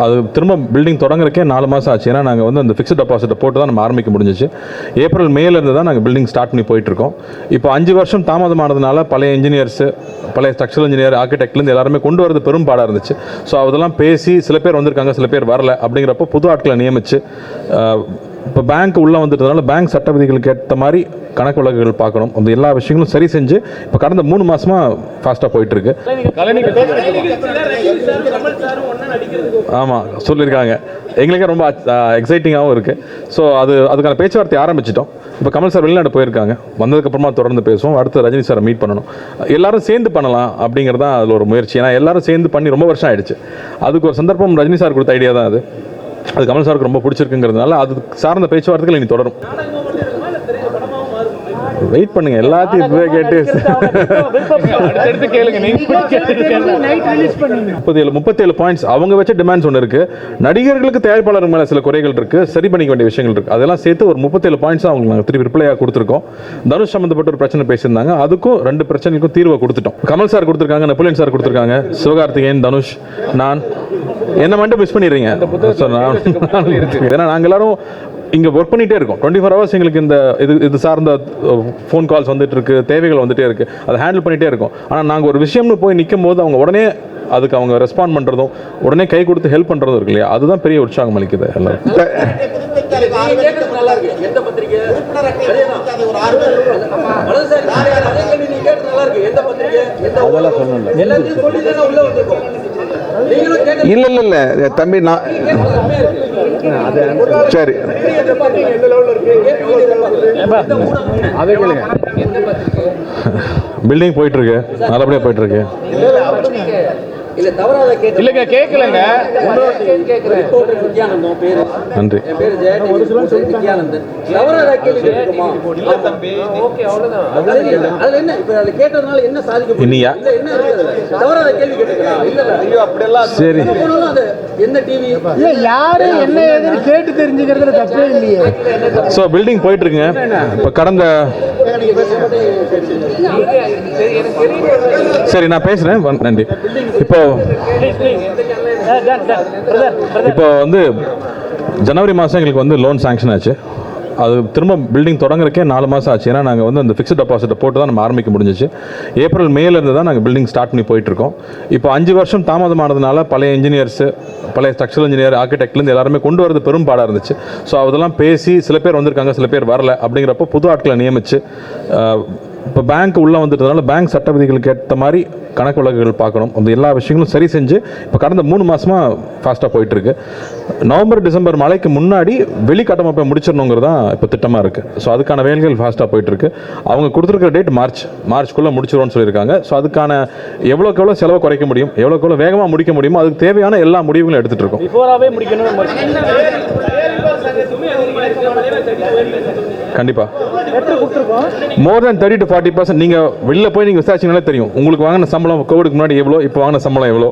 அது திரும்ப பில்டிங் தொடங்குறக்கே நாலு மாதம் ஆச்சு. ஏன்னா நாங்கள் வந்து அந்த ஃபிக்ஸ்ட் டெபாசிட்டை போட்டு தான் நம்ம ஆரம்பிக்க முடிஞ்சிச்சு. ஏப்ரல் மேலேருந்து தான் நாங்கள் பில்டிங் ஸ்டார்ட் பண்ணி போயிட்டுருக்கோம். இப்போ அஞ்சு வருஷம் தாமதமானதுனால பழைய இன்ஜினியர்ஸு பழைய ஸ்ட்ரக்சரல் இன்ஜினியர் ஆர்கிடெக்ட்லேருந்து எல்லாருமே கொண்டு வரது பெரும் பாடாக இருந்துச்சு. ஸோ அதெல்லாம் பேசி சில பேர் வந்திருக்காங்க சில பேர் வரல. அப்படிங்கிறப்போ புது ஆட்களை நியமித்து இப்போ பேங்க் உள்ளே வந்துட்டதுனால பேங்க் சட்ட விதிகளுக்கு ஏற்ற மாதிரி கணக்கு வழக்குகள் பார்க்கணும். அந்த எல்லா விஷயங்களும் சரி செஞ்சு இப்போ கடந்த மூணு மாதமாக ஃபாஸ்ட்டாக போயிட்டுருக்கு ஆமாம் சொல்லியிருக்காங்க. எங்களுக்கே ரொம்ப எக்ஸைட்டிங்காகவும் இருக்குது ஸோ அது அதுக்கான பேச்சுவார்த்தை ஆரம்பிச்சிட்டோம். இப்போ கமல் சார் வெளிநாடு போயிருக்காங்க. வந்ததுக்கப்புறமா தொடர்ந்து பேசுவோம். அடுத்து ரஜினி சாரை மீட் பண்ணணும். எல்லாரும் சேர்ந்து பண்ணலாம் அப்படிங்கிறது தான் அதில் ஒரு முயற்சி. ஏன்னா எல்லாரும் சேர்ந்து பண்ணி ரொம்ப வருஷம் ஆயிடுச்சு. அதுக்கு ஒரு சந்தர்ப்பம் ரஜினி சார் கொடுத்த ஐடியா தான் அது. அது கமல் சாருக்கு ரொம்ப பிடிச்சிருக்குங்கிறதுனால அது சார்ந்த பேச்சுவார்த்தைகள் இனி தொடரும். வெயிட் பண்ணுங்க. எல்லாத்தையும் இப்பவே கேட்டு அடுத்தடுத்து கேளுங்க. நீங்க நைட் ரிலீஸ் பண்ணுவீங்க முப்பத்தி ஏழு முப்பத்தேழு பாயிண்ட்ஸ் அவங்க வச்ச டிமாண்ட்ஸ் ஒன்று இருக்கு. நடிகர்களுக்கு தயாரிப்பாளர் மேலே சில குறைகள் இருக்கு. சரி பண்ணிக்க வேண்டிய விஷயங்கள் இருக்கு. அதெல்லாம் சேர்த்து ஒரு முப்பத்தேழு பாயிண்ட்ஸ் அவங்களுக்கு நாங்கள் திருப்பி ரிப்ளையாக கொடுத்துருக்கோம். தனுஷ் சம்மந்தப்பட்ட ஒரு பிரச்சனை பேசியிருந்தாங்க. அதுக்கும் ரெண்டு பிரச்சனைக்கும் தீர்வை கொடுத்துட்டோம். கமல் சார் கொடுத்துருக்காங்க நெப்போலியன் சார் கொடுத்துருக்காங்க. சிவகார்த்திகேயன் தனுஷ் நான். என்ன மட்டும் மிஸ் பண்ணிடுறீங்க? ஏன்னா நாங்கள் எல்லாரும் இங்கே ஒர்க் பண்ணிகிட்டே இருக்கோம். டுவெண்ட்டி ஃபோர் ஹவர்ஸ் எங்களுக்கு இந்த இது இது சார்ந்த ஃபோன் கால்ஸ் வந்துட்டு இருக்கு தேவைகள் வந்துட்டே இருக்கு. அதை ஹேண்டில் பண்ணிகிட்டே இருக்கோம். ஆனால் நாங்கள் ஒரு விஷயம்னு போய் நிற்கும் போது அவங்க உடனே அதுக்கு அவங்க ரெஸ்பாண்ட் பண்ணுறதும் உடனே கை கொடுத்து ஹெல்ப் பண்ணுறதும் இருக்கு இல்லையா? அதுதான் பெரிய உற்சாகம் அளிக்குது எல்லாரும் அதெல்லாம் சொல்லல இல்ல இல்ல இல்ல. தம்பி நான் சரி. அதை கேளுங்க பில்டிங் போயிட்டு இருக்கு. நல்லபடியாக போயிட்டு இருக்கு இல்ல தவறாத கேட்டு இல்லைங்க கேட்கலங்க நித்யானந்தம் பேரு? நன்றி. என் பேரு நித்யானந்தன் கேள்வி கேட்டுருமா ஓகே அவ்வளவுதான். அதுல என்ன? இப்ப அதை கேட்டதுனால என்ன சாதிக்க? இல்ல என்ன இருக்கு அதுல? தவறாத கேள்வி கேட்டுக்கலாம். இல்ல ஐயோ அப்படியெல்லாம் சரி. என்ன டிவி இல்ல யாரு என்ன ஏதுன்னு கேட்டு தெரிஞ்சுக்கிறதுல தப்பே இல்லையே. ஸோ பில்டிங் போயிட்டு இருக்குங்க இப்போ கடந்த சரி நான் பேசுகிறேன் நன்றி. இப்போ இப்போ வந்து ஜனவரி மாதம் எங்களுக்கு வந்து லோன் சாங்ஷன் ஆச்சு. அது திரும்ப பில்டிங் தொடங்குறக்கே நாலு மாதம் ஆச்சு. ஏன்னா நாங்கள் வந்து அந்த ஃபிக்ஸ்ட் டெபாசிட்டை போட்டு தான் நம்ம ஆரம்பிக்க முடிஞ்சிச்சு. ஏப்ரல் மேலேருந்து தான் நாங்கள் பில்டிங் ஸ்டார்ட் பண்ணி போயிட்டுருக்கோம் இப்போ அஞ்சு வருஷம் தாமதமானதுனால பழைய இன்ஜினியர்ஸு பழைய ஸ்ட்ரக்சரல் இன்ஜினியர் ஆர்கிடெக்ட்லேருந்து எல்லாருமே கொண்டு வரது பெரும் பாடாக இருந்துச்சு. ஸோ அதெல்லாம் பேசி சில பேர் வந்திருக்காங்க சில பேர் வரல. அப்படிங்கிறப்போ புது ஆட்களை நியமித்து இப்போ பேங்க் உள்ளே வந்துட்டதுனால பேங்க் சட்ட விதிகளுக்கு ஏற்ற மாதிரி கணக்கு வழக்குகள் பார்க்கணும். அந்த எல்லா விஷயங்களும் சரி செஞ்சு இப்போ கடந்த மூணு மாதமாக ஃபாஸ்ட்டாக போயிட்டுருக்கு நவம்பர் டிசம்பர் மழைக்கு முன்னாடி வெளி கட்டமைப்பை முடிச்சிடணுங்கிறது தான் இப்போ திட்டமாக இருக்குது ஸோ அதுக்கான வேலைகள் ஃபாஸ்ட்டாக போயிட்டுருக்கு அவங்க கொடுத்துருக்கிற டேட் மார்ச். மார்ச்க்குள்ளே முடிச்சிடும்னு சொல்லியிருக்காங்க. ஸோ அதுக்கான எவ்வளோக்கு எவ்வளோ செலவை குறைக்க முடியும் எவ்வளோக்கு எவ்வளோ வேகமாக முடிக்க முடியுமோ அதுக்கு தேவையான எல்லா முடிவுகளும் எடுத்துகிட்டு இருக்கோம். கண்டிப்பாக more than thirty to forty percent நீங்கள் வெளில போய் நீங்கள் விசாரிச்சிங்கனாலே தெரியும். உங்களுக்கு வாங்கின சம்பளம் கோவிடுக்கு முன்னாடி எவ்வளோ இப்போ வாங்கின சம்பளம் எவ்வளோ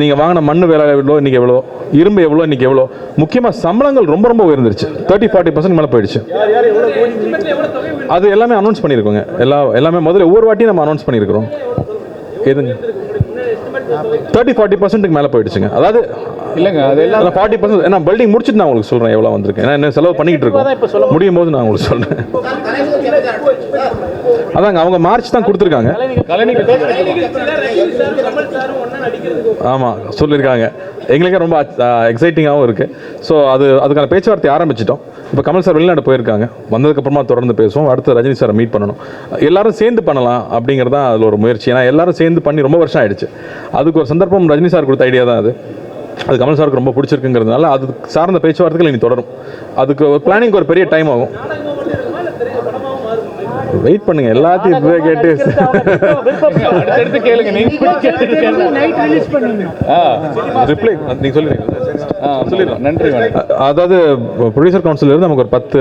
நீங்கள் வாங்கின மண் வேலை எவ்வளோ இன்றைக்கி எவ்வளோ இரும்பு எவ்வளோ இன்றைக்கி எவ்வளோ முக்கியமாக சம்பளங்கள் ரொம்ப ரொம்ப உயர்ந்துருச்சு. தேர்ட்டி ஃபார்ட்டி பர்சன்ட் மேலே போயிடுச்சு. அது எல்லாமே அனௌன்ஸ் பண்ணியிருக்கோங்க. எல்லா எல்லாமே முதல்ல ஒவ்வொரு வாட்டியும் நம்ம அனௌன்ஸ் பண்ணியிருக்கிறோம். எதுங்க? தேர்ட்டி ஃபார்ட்டி பர்சன்ட்டுக்கு மேலே போயிடுச்சுங்க. அதாவது இல்லைங்க அது எல்லாம் ஃபார்ட்டி பர்சன்ட் நான் பில்டிங் முடிச்சுட்டு நான் உங்களுக்கு சொல்கிறேன் எவ்வளோ வந்திருக்கு. ஏன்னா என்ன செலவு பண்ணிக்கிட்டு இருக்கோம். முடியும். போது நான் உங்களுக்கு சொல்கிறேன் அதாங்க அவங்க மார்ச் தான் கொடுத்துருக்காங்க. ஆமாம் சொல்லியிருக்காங்க. எங்களுக்கே ரொம்ப எக்ஸைட்டிங்காகவும் இருக்குது ஸோ அது அதுக்கான பேச்சுவார்த்தை ஆரம்பிச்சிட்டோம். இப்போ கமல் சார் வெளிநாடு போயிருக்காங்க. வந்ததுக்கப்புறமா தொடர்ந்து பேசுவோம். அடுத்து ரஜினி சாரை மீட் பண்ணணும். எல்லாரும் சேர்ந்து பண்ணலாம் அப்படிங்கிறது தான் அதில் ஒரு முயற்சி. ஏன்னா எல்லாரும் சேர்ந்து பண்ணி ரொம்ப வருஷம் ஆயிடுச்சு. அதுக்கு ஒரு சந்தர்ப்பம் ரஜினி சார் கொடுத்த ஐடியா தான் அது. அது கமல் சாருக்கு ரொம்ப பிடிச்சிருக்குங்கிறதுனால அது சார்ந்த பேச்சுவார்த்தைகள் இனி தொடரும். அதுக்கு பிளானிங் ஒரு பெரிய டைம் ஆகும். வெயிட் பண்ணுங்க எல்லாத்தையும் இப்பவே கேட்டு அடுத்தடுத்து கேளுங்க நீங்க நைட் ரிலீஸ் பண்ணுவீங்க ரிப்ளை நீங்க சொல்லுங்க. சொல்லிடுறோம் நன்றி அதாவது ப்ரொடியூசர் கவுன்சில் இருந்து நமக்கு ஒரு பத்து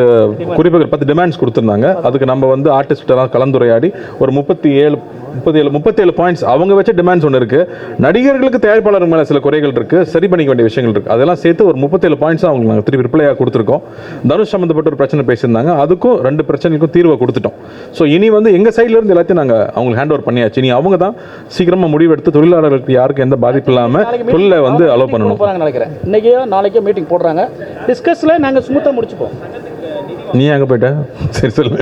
குறிப்புகள் பத்து டிமாண்ட்ஸ் கொடுத்துருந்தாங்க. அதுக்கு நம்ம வந்து ஆர்டிஸ்ட் எல்லாம் கலந்துரையாடி ஒரு முப்பத்தி ஏழு முப்பத்தி ஏழு முப்பத்தேழு பாயிண்ட்ஸ் அவங்க வச்ச டிமாண்ட்ஸ் ஒன்று இருக்கு. நடிகர்களுக்கு தயாரிப்பாளர் மேலே சில குறைகள் இருக்கு. சரி பண்ணிக்க வேண்டிய விஷயங்கள் இருக்கு. அதெல்லாம் சேர்த்து ஒரு முப்பத்தேழு பாயிண்ட்ஸ் அவங்களுக்கு நாங்கள் திருப்பி ரிப்ளையாக கொடுத்துருக்கோம். தனுஷ் சம்மந்தப்பட்ட ஒரு பிரச்சனை பேசியிருந்தாங்க. அதுக்கும் ரெண்டு பிரச்சனைக்கும் தீர்வை கொடுத்துட்டோம். ஸோ இனி வந்து எங்கள் சைட்ல இருந்து எல்லாத்தையும் நாங்கள் அவங்களுக்கு ஹேண்ட் ஓவர் பண்ணியாச்சு. இனி அவங்க தான் சீக்கிரமாக முடிவெடுத்து தொழிலாளர்களுக்கு யாருக்கும் எந்த பாதிப்பு இல்லாமல் தொழிலை வந்து அலோவ் பண்ணணும். நினைக்கிறேன். இன்றைக்கோ நாளைக்கோ மீட்டிங் போடுறாங்க. டிஸ்கஸில் நாங்கள் ஸ்மூத்தாக முடிச்சுப்போம். நீ அங்கே போயிட்ட? சரி சொல்லு.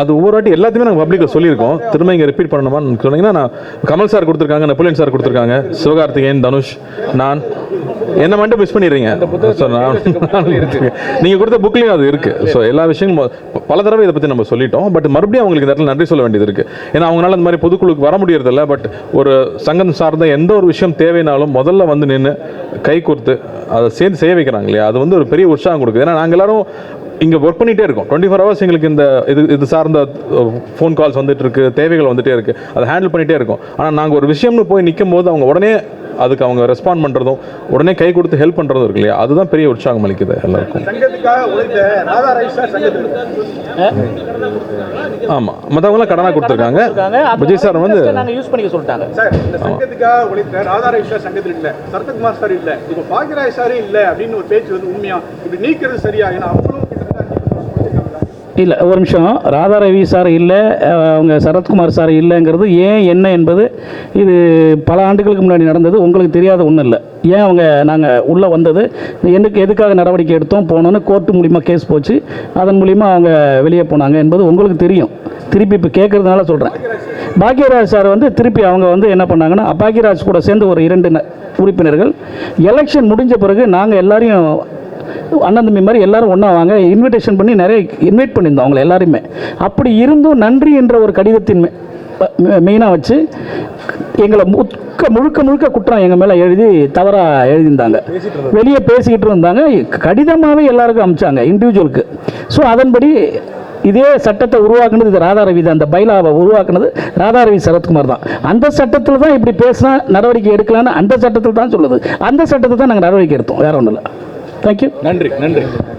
அது ஒவ்வொரு வாட்டி எல்லாத்தையுமே நாங்கள் பப்ளிக்கில் சொல்லியிருக்கோம். திரும்ப இங்கே ரிப்பீட் பண்ணணுமான்னு சொன்னீங்கன்னா நான் கமல் சார் கொடுத்துருக்காங்க நெப்போலியன் சார் கொடுத்துருக்காங்க சிவகார்த்திகேயன் தனுஷ் நான். என்ன மட்டும் மிஸ் பண்ணிடுறீங்க? நீங்கள் கொடுத்த புக்லேயும் அது இருக்குது ஸோ எல்லா விஷயங்களும் ப- பல தடவை இதை பற்றி நம்ம சொல்லிட்டோம். பட் மறுபடியும் அவங்களுக்கு இந்த இடத்துல நன்றி சொல்ல வேண்டியது இருக்குது ஏன்னா அவங்களால இந்த மாதிரி பொதுக்குழுக்கு வர முடியறதில்ல. பட் ஒரு சங்கம் சார்ந்த எந்த ஒரு விஷயம் தேவைனாலும் முதல்ல வந்து நின்று கை கொடுத்து அதை சேர்ந்து செய்ய வைக்கிறாங்க இல்லையா? அது வந்து ஒரு பெரிய உற்சாகம் கொடுக்குது. ஏன்னா நாங்கள் எல்லாரும் இங்கே ஒர்க் பண்ணிகிட்டே இருக்கோம். டுவெண்ட்டி ஃபோர் ஹவர்ஸ் எங்களுக்கு இந்த இது இது சார்ந்த ஃபோன் கால்ஸ் வந்துட்டு இருக்கு தேவைகள் வந்துகிட்டே இருக்குது அதை ஹேண்டில் பண்ணிகிட்டே இருக்கோம். ஆனால் நாங்கள் ஒரு விஷயம்னு போய் நிற்கும் போது அவங்க உடனே அதுக்கு அவங்க ரெஸ்பாண்ட் பண்ணுறதும் உடனே கை கொடுத்து ஹெல்ப் பண்ணுறதும் இருக்கு இல்லையா? அதுதான் பெரிய உற்சாகம் அளிக்குது எல்லாருக்கும். சங்கத்துக்காக உழைத்த ராதா ரைஸ் சார் சங்கத்தில் ஆமாம் மற்றவங்களாம் கடனாக கொடுத்துருக்காங்க. விஜய் சார் வந்து யூஸ் பண்ணிக்க சொல்லிட்டாங்க. சார் இந்த சங்கத்துக்காக உழைத்த ராதா ரைஸ் சார் சங்கத்தில் இல்ல. சரத்குமார் சார் இல்ல. இப்போ பாக்யராஜ் சாரே இல்ல அப்படின்னு ஒரு பேச்சு வந்து உண்மையா? இப்படி நீக்கிறது சரியா? ஏன்னா அவங்களும் கிட்டத்தட்ட அஞ்சு வருஷம் உழைச்சிருக்காங்க. இல்லை ஒரு நிமிஷம். ராதா ரவி சார் இல்லை அவங்க சரத்குமார் சார் இல்லைங்கிறது ஏன் என்ன என்பது இது பல ஆண்டுகளுக்கு முன்னாடி நடந்தது உங்களுக்கு தெரியாத ஒன்றும் இல்லை. ஏன் அவங்க நாங்கள் உள்ளே வந்தது? எனக்கு எதுக்காக நடவடிக்கை எடுத்தோம் போனோன்னு கோர்ட்டு மூலிமா கேஸ் போச்சு. அதன் மூலிமா அவங்க வெளியே போனாங்க என்பது உங்களுக்கு தெரியும். திருப்பி இப்போ கேட்குறதுனால சொல்கிறேன் பாக்யராஜ் சார் வந்து திருப்பி அவங்க வந்து என்ன பண்ணாங்கன்னா பாக்யராஜ் கூட சேர்ந்து ஒரு இரண்டு ந- உறுப்பினர்கள். எலெக்ஷன் முடிஞ்ச பிறகு நாங்கள் எல்லாரையும் அண்ணன் தம்பி மாதிரி எல்லாரும் ஒன்றா வாங்க. இன்விடேஷன் பண்ணி நிறைய இன்வைட் பண்ணியிருந்தோம் அவங்கள எல்லாருமே அப்படி இருந்தும் நன்றி என்ற ஒரு கடிதத்தின் மெயினாக வச்சு எங்களை முழுக்க முழுக்க முழுக்க குற்றம் எங்கள் மேலே எழுதி தவறாக எழுதியிருந்தாங்க. வெளியே பேசிக்கிட்டு இருந்தாங்க. கடிதமாகவே எல்லாருக்கும் அமிச்சாங்க இண்டிவிஜுவலுக்கு ஸோ அதன்படி இதே சட்டத்தை உருவாக்குனது இது ராதாரவி தான். அந்த பைலாவை உருவாக்குனது ராதாரவி சரத்குமார் தான். அந்த சட்டத்தில் தான் இப்படி பேசினா நடவடிக்கை எடுக்கலான்னு அந்த சட்டத்தில் தான் சொல்லுது. அந்த சட்டத்தை தான் நாங்கள் நடவடிக்கை எடுத்தோம். வேற ஒன்றும் இல்லை. தேங்க்யூ நன்றி நன்றி.